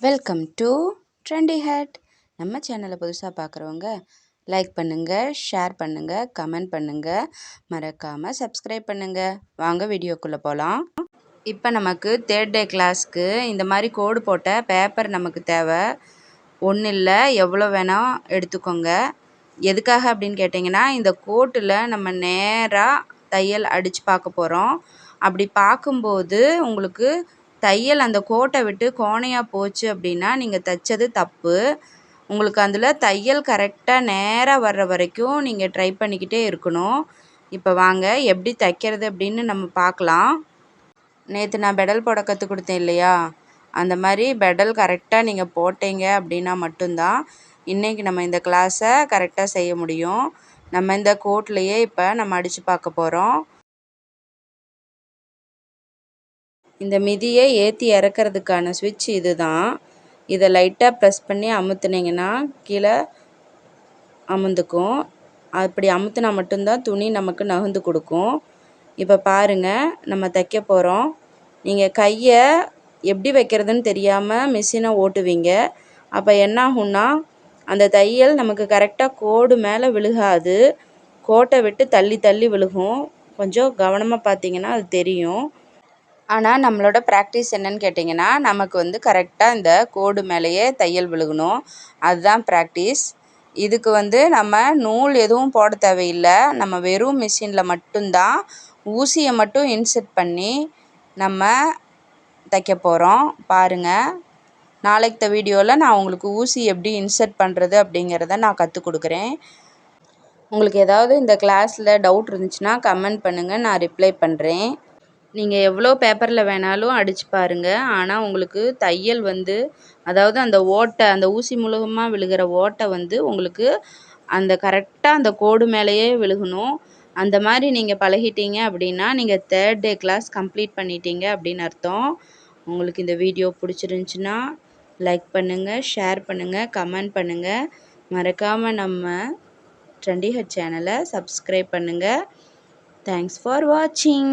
Welcome to trendy had நம்ம சேனலை புதுசாக பார்க்குறவங்க லைக் பண்ணுங்கள் ஷேர் பண்ணுங்கள் கமெண்ட் பண்ணுங்கள் மறக்காமல் சப்ஸ்கிரைப் பண்ணுங்கள் வாங்க வீடியோக்குள்ளே போகலாம் இப்போ நமக்கு தேர்ட் டே கிளாஸ்க்கு இந்த மாதிரி கோடு போட்ட பேப்பர் நமக்கு தேவை. ஒன்றும் இல்லை எவ்வளோ வேணால் எடுத்துக்கோங்க. எதுக்காக அப்படின்னு கேட்டிங்கன்னா இந்த கோட்டில் நம்ம நேராக தையல் அடித்து பார்க்க போகிறோம் அப்படி பார்க்கும்போது உங்களுக்கு தையல் அந்த கோட்டை விட்டு கோணையாக போச்சு அப்படின்னா நீங்கள் தைச்சது தப்பு. உங்களுக்கு அதில் தையல் கரெக்டாக நேராக வர்ற வரைக்கும் நீங்கள் ட்ரை பண்ணிக்கிட்டே இருக்கணும். இப்போ வாங்க எப்படி தைக்கிறது அப்படின்னு நம்ம பார்க்கலாம். நேற்று நான் பெடல் போட கற்றுக் கொடுத்தேன் இல்லையா? அந்த மாதிரி பெடல் கரெக்டாக நீங்கள் போட்டீங்க அப்படின்னா மட்டும்தான் இன்றைக்கி நம்ம இந்த கிளாஸை கரெக்டாக செய்ய முடியும். நம்ம இந்த கோட்லேயே இப்போ நம்ம அடித்து பார்க்க போகிறோம் இந்த மிதியை ஏற்றி இறக்கிறதுக்கான சுவிட்ச் இது தான் இதை லைட்டாக ப்ரெஸ் பண்ணி அமுத்துனீங்கன்னா கீழே அமுந்துக்கும். அப்படி அமுத்துனா மட்டும்தான் துணி நமக்கு நகர்ந்து கொடுக்கும். இப்போ பாருங்கள் நம்ம தைக்க போகிறோம் நீங்கள் கையை எப்படி வைக்கிறதுன்னு தெரியாமல் மிஷினை ஓட்டுவீங்க. அப்போ என்ன ஆகும்னா அந்த தையல் நமக்கு கரெக்டாக கோடு மேலே விழுகாது. கோட்டை விட்டு தள்ளி தள்ளி விழுகும். கொஞ்சம் கவனமாக பார்த்தீங்கன்னா அது தெரியும். ஆனால் நம்மளோட ப்ராக்டிஸ் என்னன்னு கேட்டிங்கன்னா நமக்கு வந்து கரெக்டாக இந்த கோடு மேலேயே தையல் விழுகணும். அதுதான் ப்ராக்டிஸ் இதுக்கு வந்து நம்ம நூல் எதுவும் போட தேவையில்லை. நம்ம வெறும் மிஷினில் மட்டும்தான் ஊசியை மட்டும் இன்செர்ட் பண்ணி நம்ம தைக்க போகிறோம் பாருங்கள் நாளைக்கு வீடியோவில் நான் உங்களுக்கு ஊசி எப்படி இன்செர்ட் பண்ணுறது அப்படிங்கிறத நான் கற்றுக் கொடுக்குறேன். உங்களுக்கு ஏதாவது இந்த கிளாஸில் டவுட் இருந்துச்சுன்னா கமெண்ட் பண்ணுங்கள் நான் ரிப்ளை பண்ணுறேன் நீங்கள் எவ்வளோ பேப்பரில் வேணாலும் அடித்து பாருங்கள் ஆனால் உங்களுக்கு தையல் வந்து அதாவது அந்த ஓட்டை அந்த ஊசி மூலமாக விழுகிற ஓட்டை வந்து உங்களுக்கு அந்த கரெக்டாக அந்த கோடு மேலேயே விழுகணும். அந்த மாதிரி நீங்கள் பழகிட்டீங்க அப்படின்னா நீங்கள் தேர்ட் டே கிளாஸ் கம்ப்ளீட் பண்ணிட்டீங்க அப்படின்னு அர்த்தம். உங்களுக்கு இந்த வீடியோ பிடிச்சிருந்துச்சின்னா லைக் பண்ணுங்கள் ஷேர் பண்ணுங்கள் கமெண்ட் பண்ணுங்கள் மறக்காமல் நம்ம ட்ரெண்டிஹட் சேனலை சப்ஸ்கிரைப் பண்ணுங்கள் தேங்க்ஸ் ஃபார் வாட்சிங்